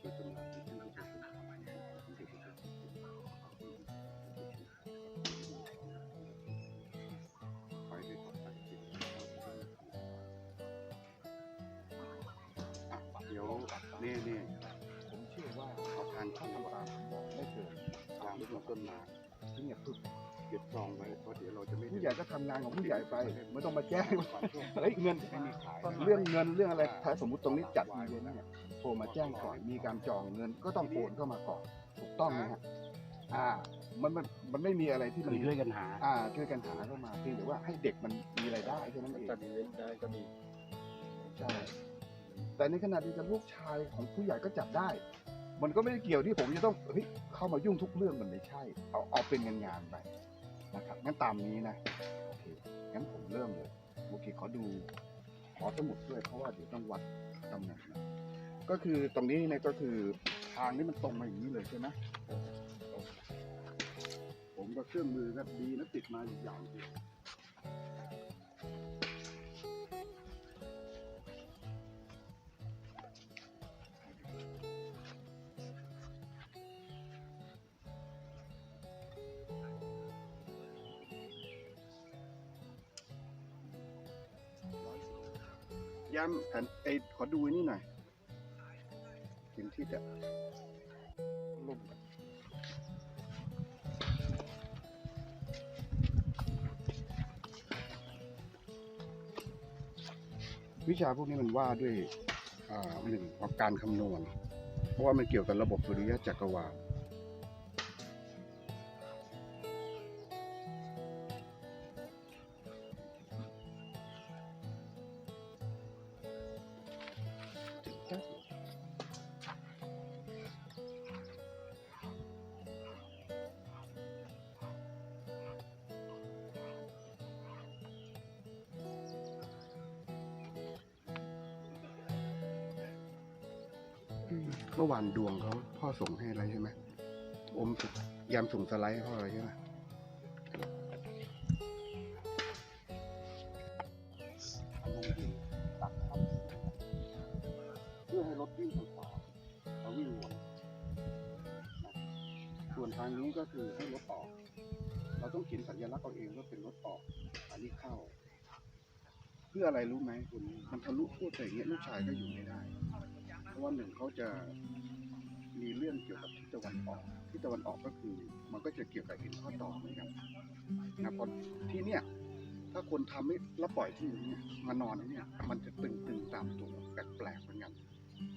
เดี๋ยวนี่นี่ผมเชื่อว่าเอาทานข้าวปลาไม่เกินวางไว้บนต้นมาที่เงียบสุดเก็บซองไว้เพราะเดี๋ยวเราจะไม่ผู้ใหญ่ก็ทำงานของผู้ใหญ่ไปไม่ต้องมาแจ้งเฮ้ยเงินเรื่องเงินเรื่องอะไรถ้าสมมติตรงนี้จัดมีเลยนะเนี่ย โทรมาแจ้งก่อน มีการจองเงินก็ต้องโอนเข้ามาก่อน ถูกต้องนะฮะอ่า มันมันมันไม่มีอะไรที่มันคือช่วยกันหา อ่า ช่วยกันหาเข้ามาเพียงแต่ว่าให้เด็กมันมีรายได้แค่นั้นเองจัดอีเวนต์ได้ก็มีใช่ แต่ในขณะเดียวกันลูกชายของผู้ใหญ่ก็จับได้ มันก็ไม่ได้เกี่ยวที่ผมจะต้องเฮ้ยเข้ามายุ่งทุกเรื่องมันไม่ใช่ เอาเอาเป็นงานงานๆไปนะครับงั้นตามนี้นะโอเคงั้นผมเริ่มเลยโอเคขอดูขอสมุดด้วยเพราะว่าเดี๋ยวต้องวัดตำแหน่งนะ ก็คือตรงนี้เนี่ยก็คือทางนี้มันตรงมาอย่างนี้เลยใช่ไหมผมก็เครื่องมือก็ดีนะติดมาอยู่อย่างเดียวย้ำแผ่นไอ้ขอดูนี่หน่อย เห็นที่จะล่มวิชาพวกนี้มันว่าด้วยอ่าหนึ่งของการคำนวณ เพราะว่ามันเกี่ยวกับระบบสุริยะจักรวาล เมื่อวานดวงเขาพ่อส่งให้อะไรใช่ไหมอมสุดยามส่งสไลด์ให้พ่ออะไรใช่ไหมเพื่อให้รถวิ่งทางขวาเราวิ่งวนส่วนทางนี้ก็คือให้รถออก เราต้องเขียนสัญลักษณ์เอาเองว่าเป็นรถออก อันนี้เข้า เพื่ออะไรรู้ไหมคุณมันทะลุพูดไปอย่างเงี้ยลูกชายก็อยู่ไม่ได้ ราะว่าหนึ่งเขาจะมีเรื่องเกี่ยวกับทิศตะวันออกทิศตะวันออกก็คือ มันก็จะเกี่ยวกับเห็นข้อต่อเหมือนกันนะพราะที่เนี่ย ถ้าคนทำไม่แล้วปล่อยที่นี้เนี่ยมานอนเนี่ย มันจะตึงๆตามตัวแปลกๆเหมือนกัน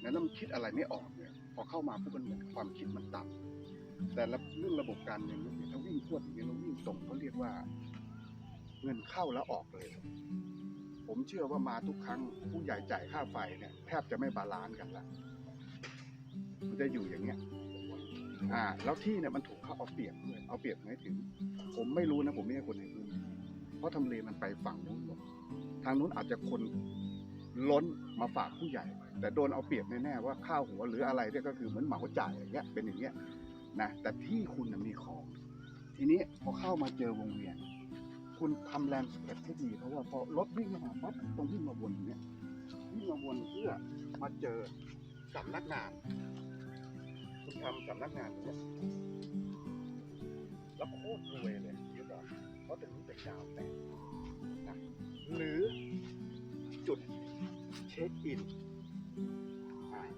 แล้วมันคิดอะไรไม่ออกเนี่ยพอเข้ามาปุ๊บมันเหมือนความคิดมันต่ำแต่ละเรื่องระบบการเงินเนี่ยถ้าวิ่งพวดอย่างนี้ยเราวิ่งตรงเขาเรียกว่า เงินเข้าแล้วออกเลย ผมเชื่อว่ามาทุกครั้ง ผู้ใหญ่จ่ายค่าไฟเนี่ยแทบจะไม่บาลานซ์กันละมันจะอยู่อย่างเงี้ยอ่า แล้วที่เนี่ยมันถูกเขาเอาเปรียบด้วยเอาเปรียบหมายถึง ผมไม่รู้นะผมไม่ใช่คนในพื้นที่เพราะทำเลมันไปฝั่งนู้นหมดทางนู้นอาจจะคนล้นมาฝากผู้ใหญ่ แต่โดนเอาเปรียบแน่ๆว่าข้าวหัวหรืออะไรเนี่ยก็คือเหมือนเหมาจ่ายอย่างเงี้ยเป็นอย่างเงี้ยนะแต่ที่คุณมีของ ทีนี้พอเข้ามาเจอวงเวียน คุณทำแลนด์สเคปให้ดีเพราะว่าพอรถวิ่งมาหาปั๊บต้องวิ่งมาวนอย่างเนี้ยวิ่งมาวนเพื่อมาเจอสำนักงาน คุณทำสำนักงานอย่างเนี้ยแล้วโคตรรวยเลยยวบอกเพราะตรงนี้เป็นดาวแปดนะหรือจุดเช็คอิน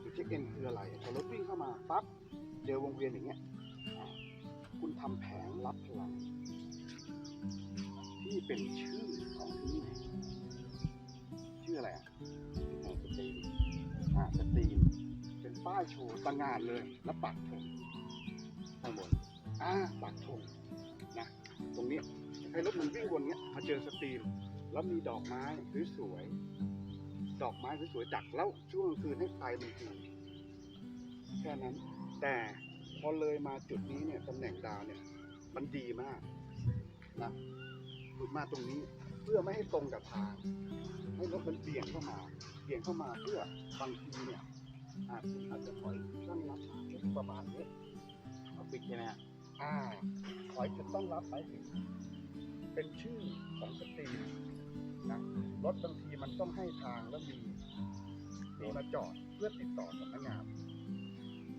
จุดเช็คอินคืออะไรพอรถวิ่งเข้ามาปั๊บเจอวงเวียนอย่างเงี้ยคุณทำแผงรับพลัง ที่เป็นชื่อของที่นี่ชื่ออะไรอะสตรีมอ่าสตรีมเป็นป้ายโชว์ตั้งงานเลย แล้วปักธงข้างบนอ่าปักธงนะตรงนี้ให้รถมันวิ่งวนเนี้ยมาเจอสตรีม แล้วมีดอกไม้สวยๆดอกไม้สวยๆดักแล้วช่วงคืนให้ไฟมันคืนแค่นั้น แต่พอเลยมาจุดนี้เนี่ยตำแหน่งดาวเนี่ย มันดีมากนะ มาตรงนี้เพื่อไม่ให้ตรงกับทาง ให้รถมันเบี่ยงเข้ามาเบี่ยงเข้ามาเพื่อบางทีเนี่ยอาจอาจจะถอยตั้งรับประมาณนี้เอาปิดใช่ไหมฮะอ่าถอยจะต้องรับไปถึงเป็นชื่อของสตรีมนะรถบางทีมันต้องให้ทางแล้วมีมีมาจอดเพื่อติดต่อสำนักงาน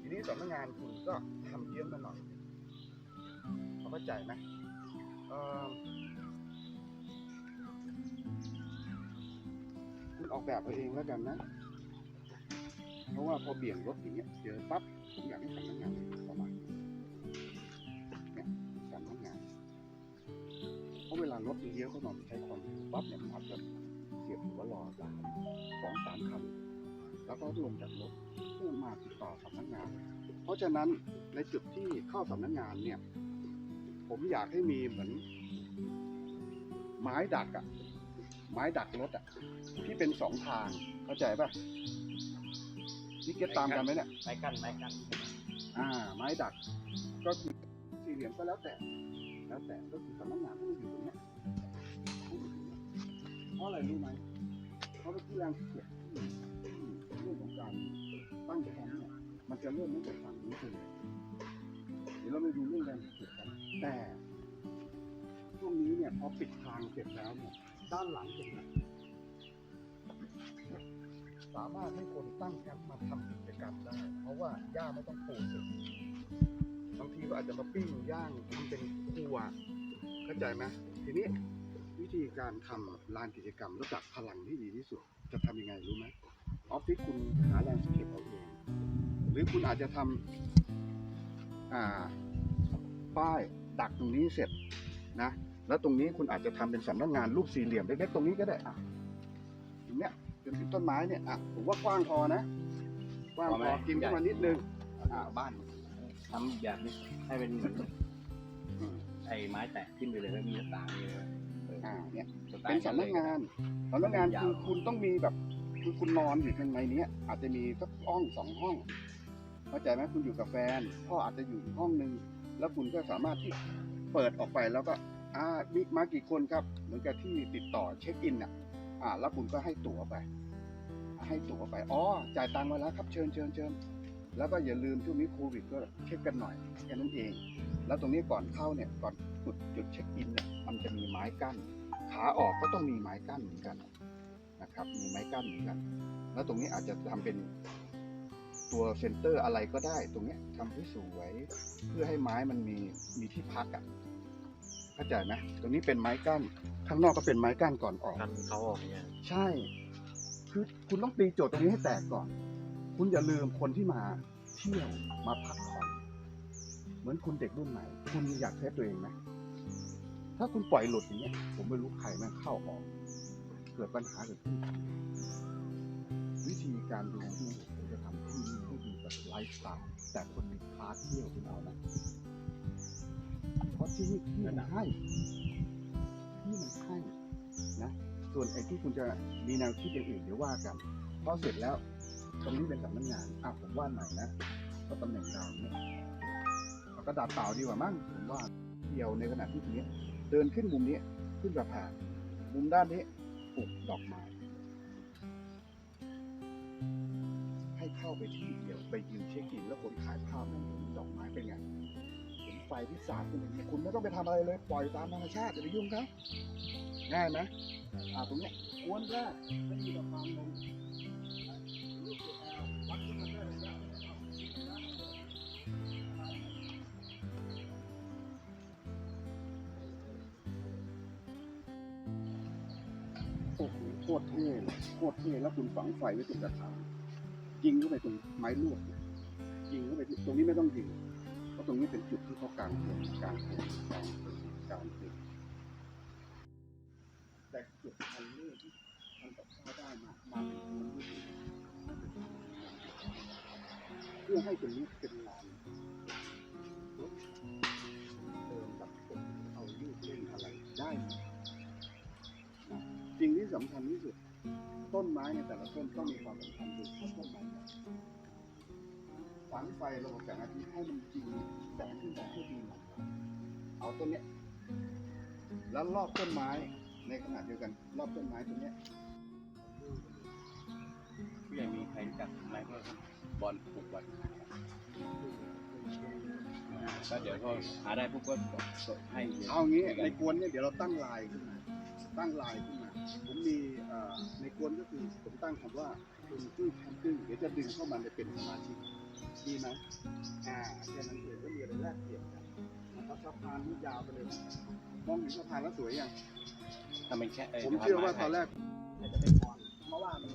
ทีนี้สำนักงานคุณก็ทำเยี่ยมมาหน่อยเขาเข้าใจไหมเอ่อ ออกแบบเอาเองแล้วกันนะ เพราะว่าพอเบี่ยงรถอย่างเงี้ยเจอปั๊บผมอยากให้สำนักงานประมาณเนี่ยสำนักงานเพราะเวลารถเลี้ยวเข้ามาใช้ความปั๊บเนี่ยมันอาจจะเสียบหัวรอสามสองสามคันแล้วก็ลงจากรถเพื่อมาติดต่อสำนักงาน เพราะฉะนั้นในจุดที่เข้าสำนักงานเนี่ย ผมอยากให้มีเหมือน ไม้ดักอะ ไม้ดักรถอะที่เป็นสองทาง เข้าใจป่ะนี่เก็ตตามกันไหมเนี่ย ไม้กั้นไม้กั้นอ่า ไม้ดัก ก็คือสี่เหลี่ยมก็แล้วแต่ แล้วแต่ก็คือสำนักงานที่มันอยู่ตรงเนี้ยให้อยู่ตรงเนี้ยเพราะอะไรรู้ไหมเพราะว่าที่แรงเสียดที่ที่เรื่องของการตั้งแคมป์เนี่ยมันจะเริ่มตั้งแต่ฝั่งนี้เลยเดี๋ยวเราไปดูเรื่องแรงเสียดกันแต่ช่วงนี้เนี่ยพอปิดทางเสร็จแล้วเนี่ย ด้านหลังตรงนี้สามารถให้คนตั้งแคมป์มาทำกิจกรรมได้ เพราะว่าหญ้าไม่ต้องปลูกเสร็จบางทีก็อาจจะมาปิ้งย่างทำเป็นครัวเข้าใจไหมทีนี้วิธีการทำลานกิจกรรมระดับพลังที่ดีที่สุด จะทำยังไงรู้ไหมออฟฟิศคุณหาแรงสเคปเอาเองหรือคุณอาจจะทำอ่าป้ายดักตรงนี้เสร็จนะ แล้วตรงนี้คุณอาจจะทำเป็นสำนักงานรูปสี่เหลี่ยมเล็กๆตรงนี้ก็ได้อะตรงเนี้ยเป็นต้นไม้เนี่ยอะผมว่ากว้างพอนะกว้างพอกินขึ้นมานิดนึงอ่าบ้านทำแบบนี้ให้เป็นเหมือนอืมไอ้ไม้แตะขึ้นไปเลยแล้วมีหน้าต่างมีเลยเอออ่าเนี่ยสไตล์เป็นสำนักงานสำนักงานยาวคือคุณต้องมีแบบคือคุณนอนอยู่ข้างในเนี้ยอาจจะมีสักห้องสองห้อง เข้าใจไหมคุณอยู่กับแฟนพ่ออาจจะอยู่อีกห้องหนึ่งแล้วคุณก็สามารถที่เปิดออกไปแล้วก็ อ่ามีมากี่คนครับ เหมือนกับที่ติดต่อเช็คอินอะอ่าแล้วคุณก็ให้ตั๋วไป ให้ตั๋วไปอ๋อจ่ายตังค์มาแล้วครับเชิญเชิญเชิญแล้วก็อย่าลืมช่วงนี้โควิดก็เช็คกันหน่อยแค่นั้นเอง แล้วตรงนี้ก่อนเข้าเนี่ยก่อนจุดจุดเช็คอินเนี่ยมันจะมีไม้กั้น ขาออกก็ต้องมีไม้กั้นเหมือนกันนะครับ มีไม้กั้นเหมือนกัน แล้วตรงนี้อาจจะทำเป็นตัวเซนเตอร์อะไรก็ได้ ตรงนี้ทำให้สวยเพื่อให้ไม้มันมีมีที่พักอะ เข้าใจไหมตรงนี้เป็นไม้กั้น ข้างนอกก็เป็นไม้กั้นก่อนออก กันเขาออกเนี่ยใช่ คือคุณต้องตีโจทย์ตรงนี้ให้แตกก่อน คุณอย่าลืมคนที่มาเที่ยวมาพักผ่อน เหมือนคุณเด็กรุ่นใหม่ คุณอยากเทสตัวเองไหมถ้าคุณปล่อยหลุดอย่างเงี้ย ผมไม่รู้ใครแม่งเข้าออก เกิดปัญหาเกิดขึ้นวิธีการดูที่ผมจะทำที่นี่ให้ดีแบบไลฟ์สไตล์แต่คนมีคลาสเที่ยวคุณเอานะเพ ราะที่นี่ที่มันให้ที่มันให้นะส่วนไอ้ที่คุณจะมีแนวคิดอย่างอื่นเดี๋ยวว่ากันพอเสร็จแล้วตรงนี้เป็นสำนักงานอะผมว่าไหนนะก็ตำแหน่งดาวเนี่ยเอากระดาษเปล่าดีกว่ามั้งผมว่าเดี่ยวในขณะที่ทีนี้เดินขึ้นมุมนี้ขึ้นสะพานมุมด้านนี้ปลูกดอกไม้ให้เข้าไปที่เดียวไปยืนเช็คอินแล้วคนถ่ายภาพนั่นดอกไม้เป็นไง เห็นไฟที่สาดขึ้นอย่างนี้คุณไม่ต้องไปทำอะไรเลยปล่อยตามธรรมชาติอย่าไปยุ่งเขาง่ายไหมอ่าตรงเนี้ยกวนแรกไม่มีดอกไม้ลงวัดขึ้นมาได้เลยโอ้โหโคตรเท่เลยโคตรเท่แล้วคุณฝังไฟไว้ตรงกระถางยิงเข้าไปตรงไม้ลวกยิงเข้าไปตรงนี้ไม่ต้องยิง ตรงนี้เป็นจุดที่เขากางเต็นท์กางเต็นกางเต็นกางเต็นแต่จุดอันนี้ที่ทำกับข้าวได้มามาเป็นเพื่อให้ตรงนี้เป็นลานเดินแบบเอาลูกเล่นอะไรได้สิ่งที่สำคัญที่สุด ต้นไม้ในแต่ละต้นต้องมีความสำคัญคือต้นไม้ ฝังไฟระบบแสงอาทิตย์ให้มันจริงแสงขึ้นมาให้ดีหน่อยเอาต้นเนี้ยแล้วรอบต้นไม้ในขณะเดียวกัน รอบต้นไม้ตัวเนี้ยผู้ใหญ่มีใครรู้จักไหมว่าบอลปลูกบอลก็เดี๋ยวก็หาได้ปุ๊บก็ให้เอางี้ในกวนเนี่ยเดี๋ยวเราตั้งลายขึ้นมาตั้งลายขึ้นมาผมมีอ่อในกวนก็คือผมตั้งคำว่าคุณชื่อแคมปิ้งเดี๋ยวจะดึงเข้ามาในเป็นสมาชิก ดีไหมอ่าแค่นั้นเองก็มีอะไรแลกเปลี่ยนกันนะครับสะพานนี่ยาวไปเลยนะมองเห็นสะพานแล้วสวยยังทำเป็นแค่ผมเชื่อว่าตอนแรกอาจจะเป็นบอลเพราะว่ามัน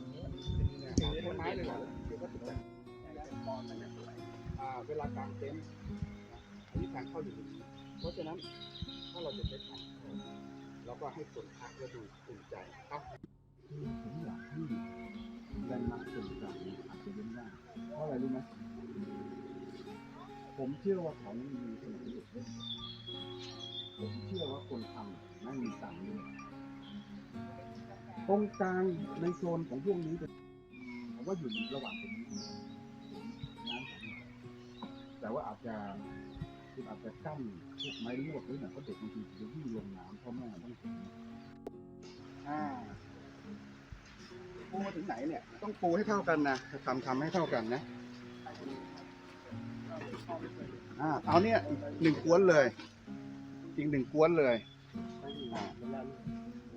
เป็นไม้เลยเหรอก็จะเป็นมอนนั่นแหละอ่าเวลากางเต็นท์อันนี้ทางเข้าอยู่ตรงนี้เพราะฉะนั้นถ้าเราจะใช้ทางเข้าเราก็ให้คนพักแล้วดูอุ่นใจครับผมอยากให้แรงมาส่วนกลางเนี่ยอาจจะเว้นได้เพราะอะไรรู้ไหม ผมเชื่อว่าเขามีสมองเด็กเล่ผมเชื่อว่าคนทำไม่มีตังค์ด้วยตรงกลางในโซนของพวกนี้เป็นผมว่าอยู่ระหว่างตรงนี้น้ำของแต่ว่าอาจจะคุณอาจจะกั้นพวกไม้ลวกไว้หน่อยเพราะเด็กบางทีจะวิ่งลงน้ำเพราะแม่ต้องถึงอ่าปูมาถึงไหนเนี่ย ต้องปูให้เท่ากันนะทำทำให้เท่ากันนะ อ่าเอาเนี่ยอีกหนึ่งกวนเลย อีกหนึ่งกวนเลย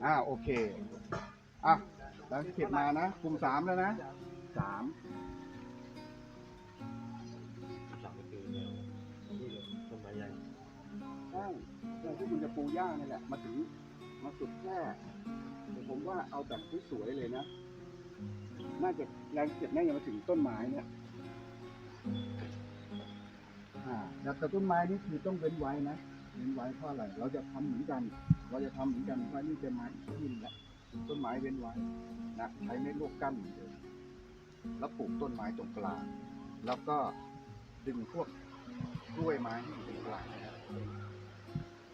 อ่าโอเคอะแล้วเก็บมานะกลุ่มสามแล้วนะสามต้นไม้ใหญ่ใช่ที่คุณจะปูหญ้านี่แหละ มาถึงมาสุดแค่ผมว่าเอาแบบสวยๆเลยนะ น่าจะแรงเก็บแน่าจะมาถึงต้นไม้เนี่ย อ่าแต่ต้นไม้นี่คือต้องเว้นไว้นะเว้นไว้เพราะอะไรเราจะทำเหมือนกัน เราจะทำเหมือนกันว่านี่จะมาอีกที่นึงแหละต้นไม้เว้นไว้นะใช้ไม้ลวกกั้นเหมือนเดิมแล้วปลูกต้นไม้ตรงกลาง แล้วก็ดึงพวกกล้วยไม้ให้อยู่ตรงกลางนะครับ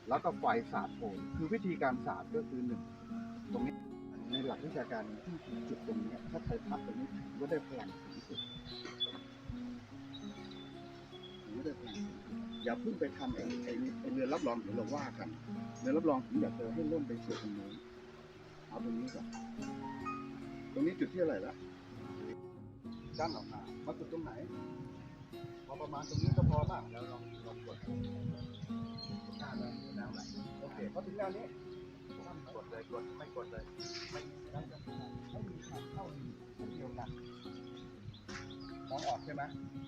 แล้วก็ไฟสาดโผล่คือวิธีการสาดก็คือหนึ่งตรงนี้ในหลักวิชาการที่จุดตรงนี้ถ้าใครพัดตรงนี้ถือว่าได้พลังสูงสุด ถือว่าได้พลังสูงสุดอย่าเพิ่งไปทำไอ้ไอ้ไอ้เรือรับรองเดี๋ยวเราว่ากันเรือรับรองผมอยากเจะให้เริ่มไปสู่ตรงนู้เอาตรงนี้ก่อนตรงนี้จุดที่อะไรละด้านออกมามาจุดตรงไหนพอประมาณตรงนี้ก็พอป่ะแล้วลองลองกดหน้าแล้วน้ำไหลโอเคพอถึงแนวนี้กดเลยกดไม่กดเลยไม่ได้จะไม่มีทางเข้าเดียวกัน มองออกใช่ไหม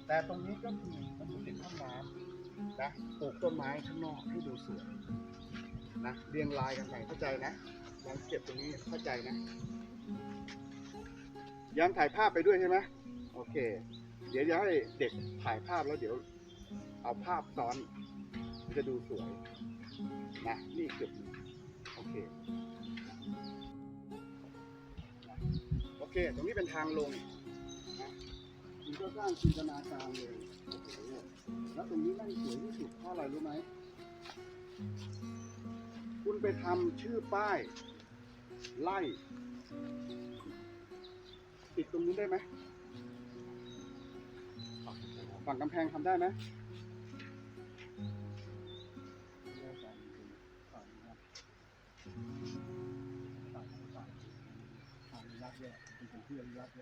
แต่ตรงนี้ก็คือมันอยู่ติดห้องน้ำนะปลูกต้นไม้ข้างนอกให้ดูสวยนะเรียงรายกันไปเข้าใจนะยังเก็บตรงนี้เข้าใจนะ ยังถ่ายภาพไปด้วยใช่ไหมโอเค เดี๋ยวจะให้เด็กถ่ายภาพแล้วเดี๋ยว เอาภาพซ้อนจะดูสวยนะนี่จุดโอเคโอเค ตรงนี้เป็นทางลง คุณก็สร้างจินตนาการเลยโอ้โหแล้วตรงนี้นั่งสวยที่สุดเพราะอะไรรู้ไหม คุณไปทำชื่อป้าย ไล่ติดตรงนู้นได้ไหมฝั่งกำแพงทำได้ไหม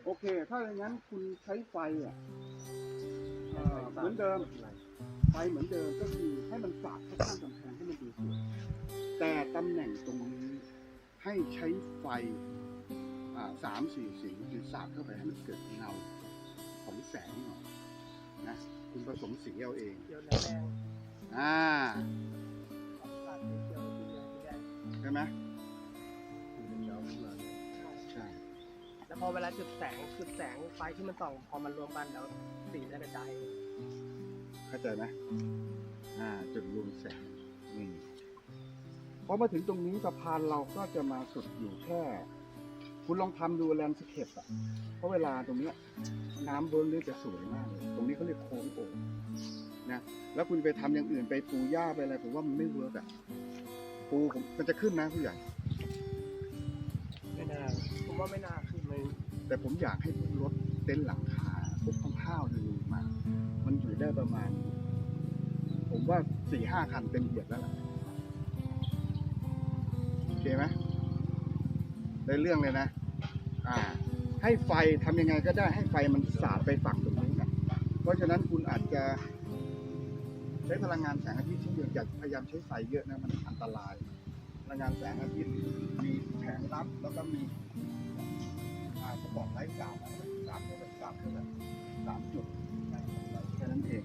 โอเค ถ้าอย่างนั้นคุณใช้ไฟอะเอ่อเหมือนเดิม ไฟเหมือนเดิมก็คือให้มันสาดเข้าข้างกำแพงให้มันดูสวยแต่ตำแหน่งตรงนี้ให้ใช้ไฟอ่าสามสี่สีหรือสาดเข้าไปให้มันเกิดเงาของแสงหน่อยนะคุณผสมสีเอาเองเขียวเหลืองแดงอ่าตัดเป็นเขียวเป็นเหลืองเป็นแดงใช่ไหม แล้วพอเวลาจุดแสงจุดแสงไฟที่มันส่องพอมันรวมกันแล้วสีจะกระจายเข้าใจไหมอ่า จุดรวมแสงนี่พอมาถึงตรงนี้สะพานเราก็จะมาสุดอยู่แค่ คุณลองทำดูแลนด์สเคปอะเพราะเวลาตรงเนี้ยน้ำล้นนี่จะสวยมากเลยตรงนี้เขาเรียกโค้งโอ่งนะแล้วคุณไปทำอย่างอื่นไปปูหญ้าไปอะไรผมว่ามันไม่เวิร์กอะปูผมมันจะขึ้นนะผู้ใหญ่ไม่น่าผมว่าไม่น่าขึ้นเลย แต่ผมอยากให้พวกรถเต็นท์หลังคาพวกข้าวๆดูมา มันอยู่ได้ประมาณ ผมว่าสี่ห้าคันเต็มเหยียดแล้วล่ะโอเคไหมได้เรื่องเลยนะ อ่า ให้ไฟทำยังไงก็ได้ให้ไฟมันสาดไปฝั่งตรงนี้นะเพราะฉะนั้นคุณอาจจะ ใช้พลังงานแสงอาทิตย์ที่เดียวอย่าพยายามใช้ไฟเยอะนะมันอันตราย พลังงานแสงอาทิตย์มีแผงรับแล้วก็มี สปอตไลท์สามสามเท่าไหร่สามเท่าไหร่สามจุดแค่นั้นเอง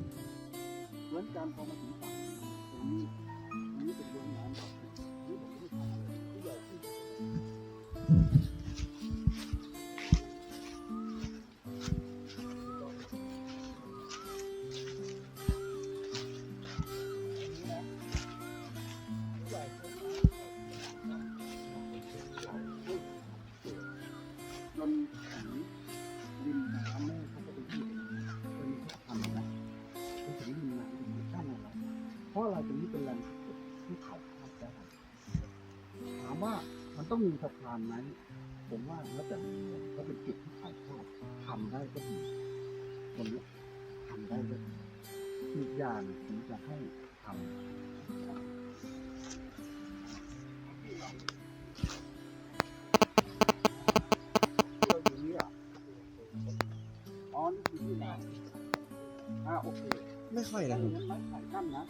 เหมือนการพอมาถึงฝั่งตรงนี้ตรงนี้เป็นเรื่องน้ำครับนี่ เพราะอะไรตรงนี้เป็นแหล่งที่ถ่ายภามได้ถามว่ามันต้องมีสะพานไหมผมว่าแล้วแต่ก็เป็นจุดที่ถ่ายภาพทำได้ก็ดีคนนี้ทำได้ก็ดีอีกอย่างผมจะให้ทำอ๋อนี่คือที่ไหนอ่าโอเค ไม่ค่อยนะผม ไม่ถ่ายกั้นนะ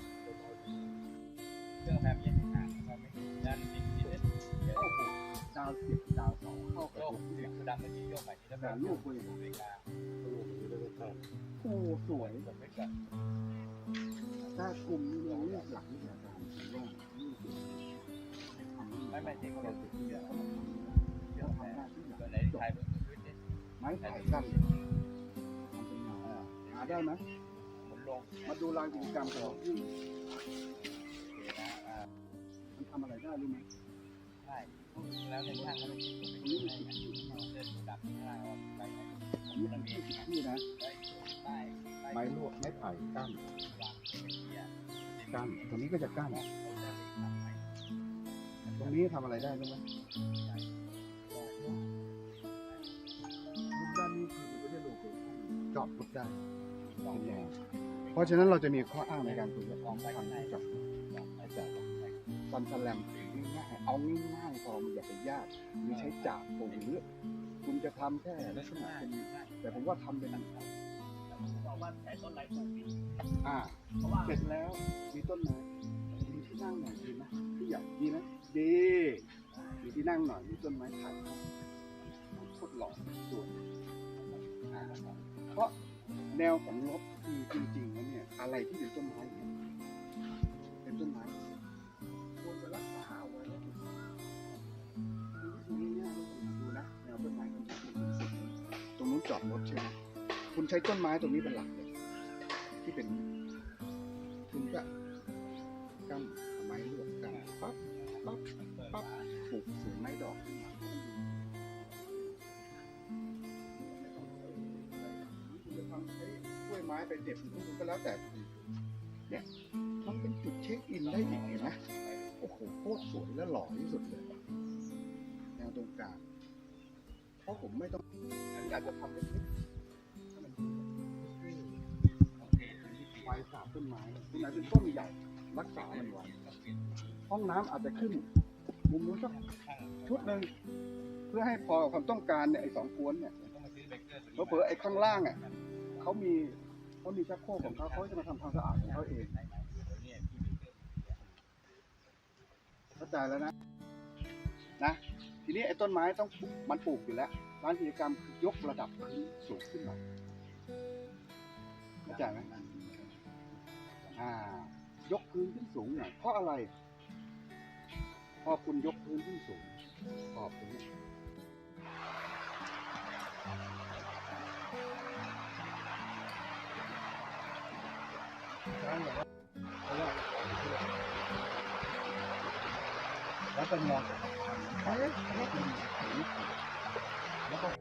าวสิบดาวสองเข้ากับโลกลูกเสียงคือดำมันที่โยกไปที่แล้วแต่ลูกคุยอเมริกาก็ลงนี้ได้ไม่ทันโอ้สวยผมไม่กันถ้ากลุ่มนี้เราเลือกหลักวิชาการผมว่านี่คือไม่ไม่เจ๊ก็เราเราจะติดที่เยเดียอะวเยอะทำหแล้น้าที่อย่างตัวไหนจบไทยเป็นพื้นเนี่ยไม้ไผ่กันทำเป็นเงาหาได้ไหมหมุนลงมาดูลายกิจกรรมของที่มันทำอะไรได้รู้ไหมใช่ แล้วในช่างก็ไม่คิดผมไม่คิดอะไรเดินดับข้างล่างว่าไปไหนอันนี้เป็นที่ที่นะใต้ใต้ไม้ลวกไม้ไผ่กั้นวานเกียร์กั้นตรงนี้ก็จะกั้นเขาจะตรงนี้ทำอะไรได้รู้ไหมรูปด้านนี้คือมันก็จะลโก้จอดรถได้เป็นแนวเพราะฉะนั้นเราจะมีข้ออ้างในการคุยกับของทางจอดรถอนสแลม เอาง่ายๆพอมันอย่าไปยากมีใช้จากผมหรือคุณจะทำแค่ลักษณะเป็นแต่ผมว่าทำเป็นบอกว่าแต่ต้นไหนปลูกดีอ่าเพราะว่าเสร็จแล้วมีต้นไม้มีที่นั่งหน่อยดีไหมที่อยากดีไหมดีมีที่นั่งหน่อยมีต้นไม้ถ่ายทดหล่อสวยอ่าเพราะแนวของรถคือจริงๆแล้วเนี่ยอะไรที่เป็นต้นไม้เนี่ยเป็นต้นไม้ อดรถใช่ไหมคุณใช้ต้นไม้ตรงนี้เป็นหลักเลยที่เป็น คุณก็กั้นไม้ลวกกันปั๊บปั๊บปั๊บปลูกสวนไม้ดอกขึ้นมาคุณจะทำใช้กล้วยไม้ไปเด็ดหรือก็แล้วแต่เนี่ยมันเป็นจุดเช็คอินได้อีกเห็นไหมโอ้โหโคตรสวยและหล่อที่สุดเลยแนวตรงกลาง เพราะผมไม่ต้องอยากจะทำเล็กๆให้มันไฟสาบต้นไม้ต้นไม้เป็นต้นใหญ่รักษามันไว้ห้องน้ำอาจจะขึ้น มุมนู้นสักชุดหนึ่งเพื่อให้พอกับความต้องการเนี่ยไอ้สองกวนเนี่ยเบเกอร์เพอเผลอๆไอ้ข้างล่างอะเขามีเขามีชักโครกของเขาเขาจะมาทำความสะอาดของเขาเองเข้าใจแล้วนะนะ ทีนี้ไอ้ต้นไม้ต้องมันปลูกอยู่แล้วร้านกิจกรรมคือยกระดับพื้นสูงขึ้นหน่อยเข้าใจไหมอ่ายกพื้นขึ้นสูงหน่อยเพราะอะไรพอคุณยกพื้นขึ้นสูงขอบตรงนี้แล้วเป็นมอง Vai, vai, vai.